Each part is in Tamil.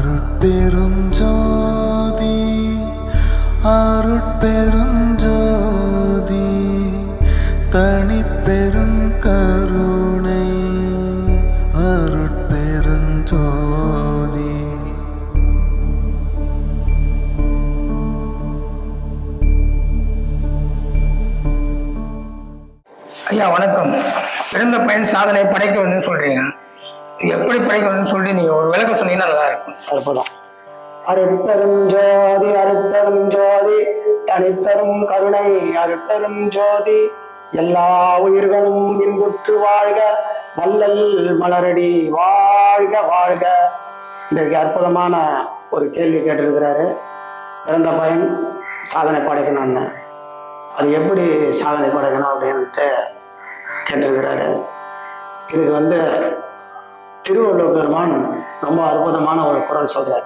அருட்பெருஞ்சோதி அருட்பெருஞ்சோதி தனிப்பெரும் கருணை அருட்பெருஞ்சோதி. ஐயா வணக்கம். பிறந்த பயன் சாதனை படைக்கணும்னு சொல்றீங்க. எப்படி படைக்க சொல்லி நீங்க ஒரு விளக்கம் சொன்னீங்கன்னா நல்லா இருக்கும் அற்புதம். அருட்பெரும் ஜோதி அருட்பெரும் ஜோதி தனிப்பெரும் கருணை அருட்பெரும் ஜோதி. எல்லா உயிர்களும் இன்புற்று வாழ்க வல்லல் மலரடி வாழ்க வாழ்க. இன்றைக்கு அற்புதமான ஒரு கேள்வி கேட்டிருக்கிறாரு. பிறந்த பையன் சாதனை படைக்கணும்னு. அது எப்படி சாதனை படைக்கணும் அப்படின்ட்டு கேட்டிருக்கிறாரு. இதுக்கு வந்து திருவள்ளுவர் பெருமான் ரொம்ப அற்புதமான ஒரு குரல் சொல்றார்.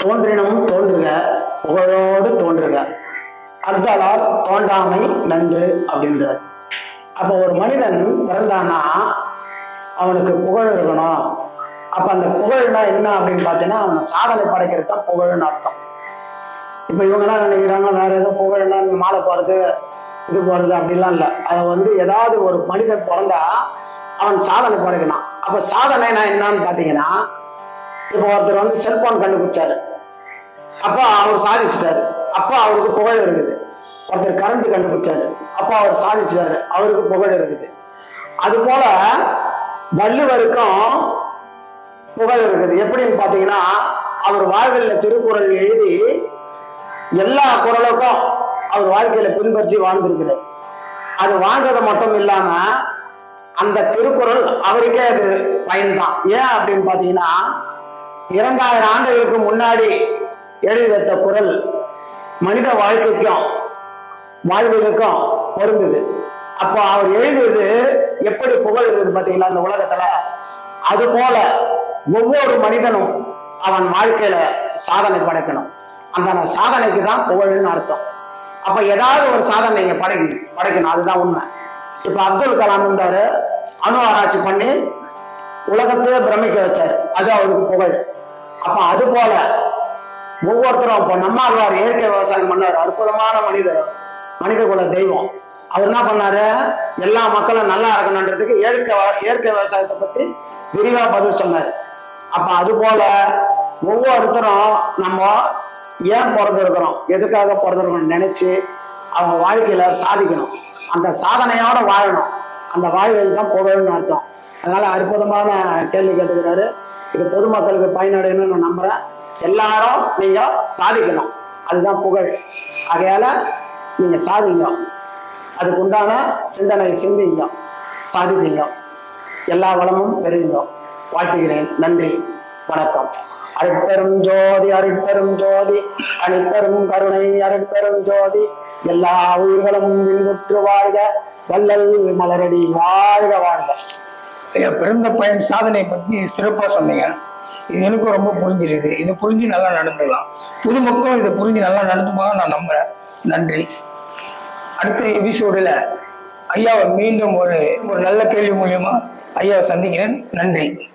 தோன்றினும் தோன்றுக புகழோடு தோன்றுக. அர்த்தலால் தோன்றாமை நன்று அப்படின்றார். அப்போ ஒரு மனிதன் பிறந்தானா அவனுக்கு புகழ் இருக்கணும். அப்ப அந்த புகழ்னா என்ன அப்படின்னு பார்த்தீங்கன்னா அவனை சாதனை படைக்கிறது தான் புகழ்னு அர்த்தம். இப்போ இவங்கெல்லாம் நினைக்கிறாங்க வேற ஏதோ புகழ்னா மாலை போறது இது போறது அப்படிலாம் இல்லை. அதை வந்து ஏதாவது ஒரு மனிதன் பிறந்தா அவன் சாதனை படைக்கணும். அப்ப சாதனைனா என்னன்னு பார்த்தீங்கன்னா இப்போ ஒருத்தர் வந்து செல்போன் கண்டுபிடிச்சாரு. அப்போ அவர் சாதிச்சிட்டாரு. அப்போ அவருக்கு புகழ் இருக்குது. ஒருத்தர் கரண்ட் கண்டுபிடிச்சாரு. அப்போ அவர் சாதிச்சிட்டாரு. அவருக்கு புகழ் இருக்குது. அது போல வள்ளுவருக்கும் புகழ் இருக்குது. எப்படின்னு பார்த்தீங்கன்னா அவர் வாழ்வில் திருக்குறள் எழுதி எல்லா குரலுக்கும் அவர் வாழ்க்கையில பின்பற்றி வாழ்ந்திருக்கிறார். அது வாழ்றது மட்டும் இல்லாம அந்த திருக்குறள் அவருக்கே அது பயன்தான். ஏன் அப்படின்னு பார்த்தீங்கன்னா இரண்டாயிரம் ஆண்டுகளுக்கு முன்னாடி எழுதி வைத்த குரல் மனித வாழ்க்கைக்கும் வாழ்வுகளுக்கும் பொருந்தது. அப்போ அவர் எழுதியது எப்படி புகழ் இருக்குது பாத்தீங்களா இந்த உலகத்துல? அது போல ஒவ்வொரு மனிதனும் அவன் வாழ்க்கையில சாதனை படைக்கணும். அந்த சாதனைக்கு தான் புகழ்னு அர்த்தம். அப்ப ஏதாவது ஒரு சாதனை நீங்க படைக்கணும் படைக்கணும். அதுதான் உண்மை. இப்ப அப்துல் கலாம் இருந்தாரு அணு ஆராய்ச்சி பண்ணி உலகத்தையே பிரமிக்க வச்சாரு. அது அவருக்கு புகழ். அப்ப அது போல ஒவ்வொருத்தரும் இப்போ நம்மாழ்வார் இயற்கை விவசாயம் பண்ணார். அற்புதமான மனிதர் மனித குல தெய்வம். அவர் என்ன பண்ணாரு? எல்லா மக்களும் நல்லா இருக்கணுன்றதுக்கு இயற்கை இயற்கை விவசாயத்தை பத்தி விரிவா பதில் சொன்னார். அப்ப அது போல ஒவ்வொருத்தரும் நம்ம ஏன் பிறந்திருக்கிறோம்? எதுக்காக பிறந்திருக்கோம் நினைச்சு அவங்க வாழ்க்கையில சாதிக்கணும். அந்த சாதனையோட வாழணும். அந்த வாழ்வில் தான் புகழ்னு அர்த்தம். அதனால அற்புதமான கேள்வி கேட்டுக்கிறாரு. இது பொதுமக்களுக்கு பயனடையணும்னு நான் நம்புறேன். எல்லாரும் நீங்க சாதிக்கணும். அதுதான் புகழ். ஆகையால நீங்க சாதிங்க. அதுக்கு உண்டான சிந்தனை சிந்திங்க. சாதிப்பீங்க. எல்லா வளமும் பெறுவீங்க. வாழ்த்துகிறேன். நன்றி. வணக்கம். அருட்பெரும் ஜோதி அருட்பெரும் ஜோதி அணிப்பெரும் கருணை அருட்பெரும் ஜோதி எல்லா உயிர்களும் இன்புற்று வாழ்க. வள்ளல் மலரடி வாழ்க வாழ்க. ஐயா பிறந்த பயன் சாதனை பற்றி சிறப்பாக சொன்னீங்க. இது எனக்கும் ரொம்ப புரிஞ்சிருக்குது இதை புரிஞ்சு நல்லா நடந்துக்கலாம். பொதுமக்களும் இதை புரிஞ்சு நல்லா நடந்துமா நான் நம்புறேன். நன்றி. அடுத்த எபிசோடில் ஐயாவை மீண்டும் ஒரு ஒரு நல்ல கேள்வி மூலியமாக ஐயாவை சந்திக்கிறேன். நன்றி.